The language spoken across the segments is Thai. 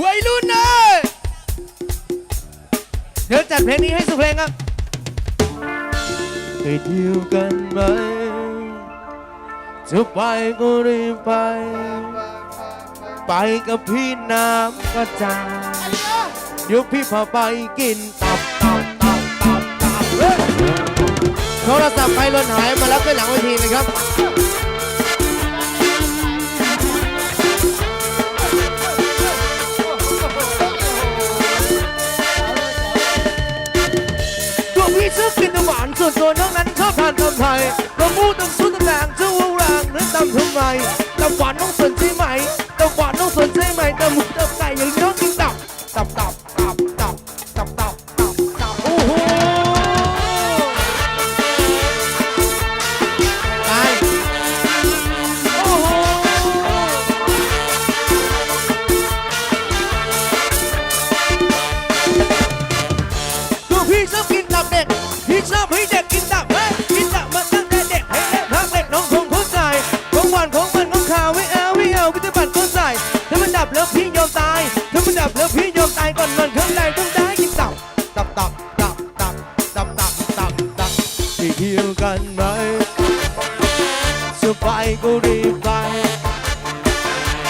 วัยรุ่นเลยเดี๋ยวจัดเพลงนี้ให้สุเพลงครับไปเที่ยวกันไหมจะไปก็รีบไป ไปกับพี่น้ำกระจายเดี๋ยวพี่พาไปกินตับตับตับตับตับเฮ้ยโทรศัพท์ใครหล่นหายมารับไปหลังเวทีนะครับ ส่วนตัวน้องนั้นชอบทานตำไทยตัวมูต้องสู้ตำแหน่งจะวารางหรือตำทำไมตำหวานน้องสนใจไหมตำหวานน้องสนใจไหมตำ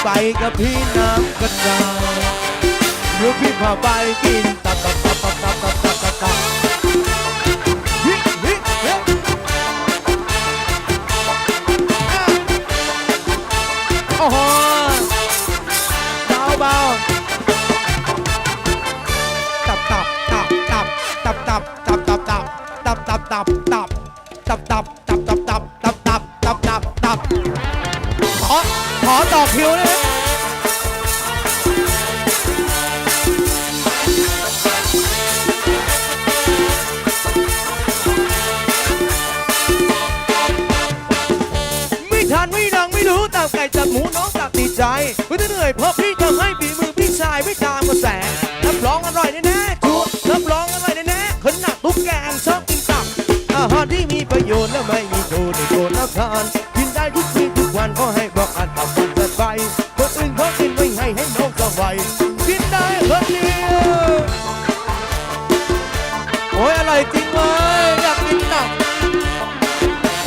ไปกับพี่น้ำกระจายหรือพี่พาไปกินตับตับตับตับตับ ขอต่อคิวได้ไมไม่ทันไม่ดังไม่รู้ตามไก่จับหมูน้องตักติดใจไม่ต้องเหนื่อยเพราะพี่ทำให้ฝีมือพี่ชายไม่ตามกระแสรับรองอร่อยแน่ๆชัวร์รับรองอร่อยแน่ๆขนาดตุ๊กแกงชอบกินตับอาหารที่มีประโยชน์และไม่มีโทษในโทษนักทาน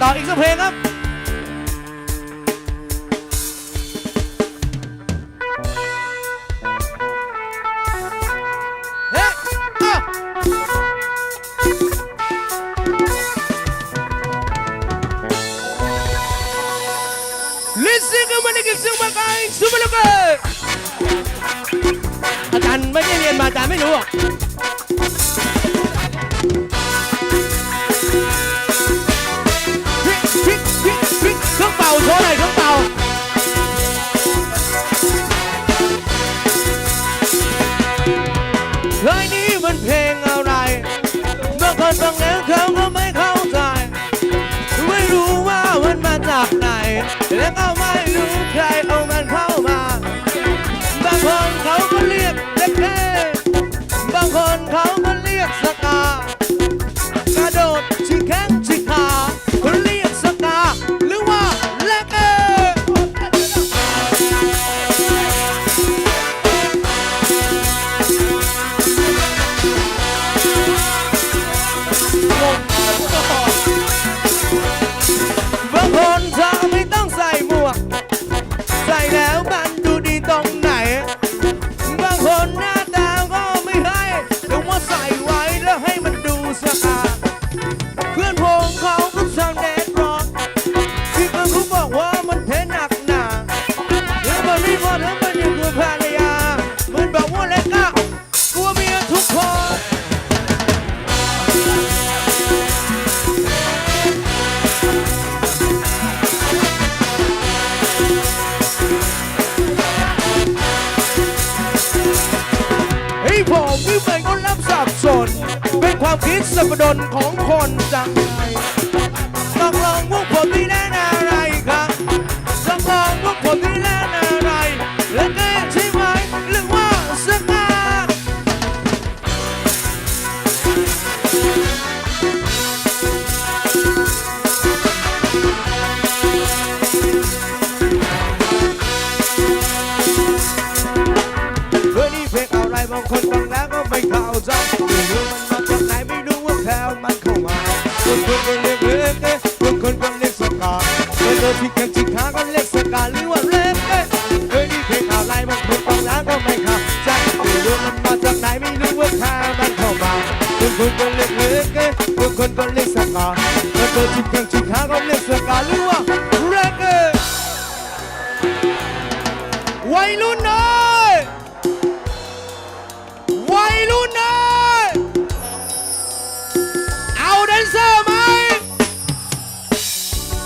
ต่ออีกสักเพลงครับ Listen to me, give some back, super look. อาจารย์ไม่ได้เรียนมาอาจารย์ไม่รู้หรอก มที่เป็นคนรับสับสน เป็นความคิดสับดนของคนจังไรต้องลองพวกผมที่แน่นอะไรครับตกลองพวกผมที่แน่นอะไร และแกใช่ไหมหรือว่าสักการเพื่อนี่เพลงอะไรบางคนบา ไม่เข้าใจไม่รู้มันมาจากไหนไม่รู้ว่าแถวมันเข้ามาบางคนก็เรียกเล็กเอ้ยบางคนก็เรียกสกาเมื่อเธอที่แข่งที่ขาก็เรียกสกาหรือว่าเล็กเอ้เฮ้ยนี่เพลงอะไรบางคนฟังแล้วก็ไม่เข้าใจไม่รู้มันมาจากไหนไม่รู้ว่าแถวมันเข้ามาบางคนก็เรียกเล็กเอ้ยบางคนก็เรียกสกาเมื่อเธอที่แข่งที่ขาก็เรียกสกาหรือว่าเล็กเอ้วัยรุ่นเอ้ย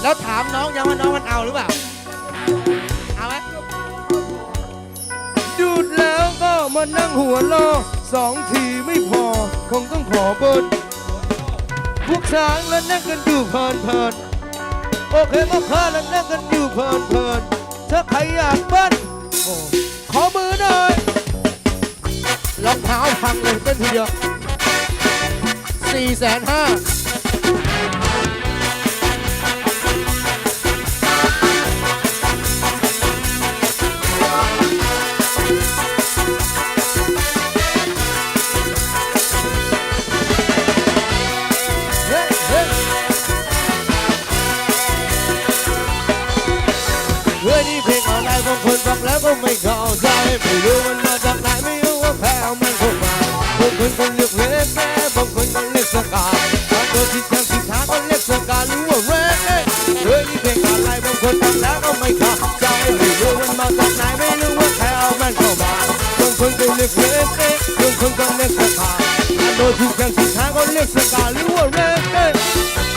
แล้วถามน้องยังว่าน้องมันเอาหรือเปล่า เอาไหมดูดแล้วก็มานั่งหัวโลอสองทีไม่พอ คงต้องขอเบิร์พวกช้างแล้วนั่งกันอยู่เพลินเพลินๆโอเคก็ค่าแล้วนั่งกันอยู่เพลินเพลินๆถ้าใครอยากเบิ้ลโอ้ขอมือหน่อยรองเท้าพังเลยเต้นทีเดียวสี่แสนห้า เพลงอะไรบางคนฟังแล้วก็ไม่เข้าใจไม่รู้มันมาจากไหนไม่รู้ว่าแพ้มันคงมาบางคนก็เรียกเรกแม่บางคนก็เรียกสกาบางคนที่แทงที่ขาก็เรียกสกาหรือว่าเรกเฮ้ยนี่เพลงอะไรบางคนฟังแล้วก็ไม่เข้าใจไม่รู้มันมาจากไหนไม่รู้ว่าแพ้มันเข้ามาบางคนก็เรียกเรกบางคนก็เรียกสกาบางคนที่แทงที่ขาก็เรียกสกาหรือว่าเรก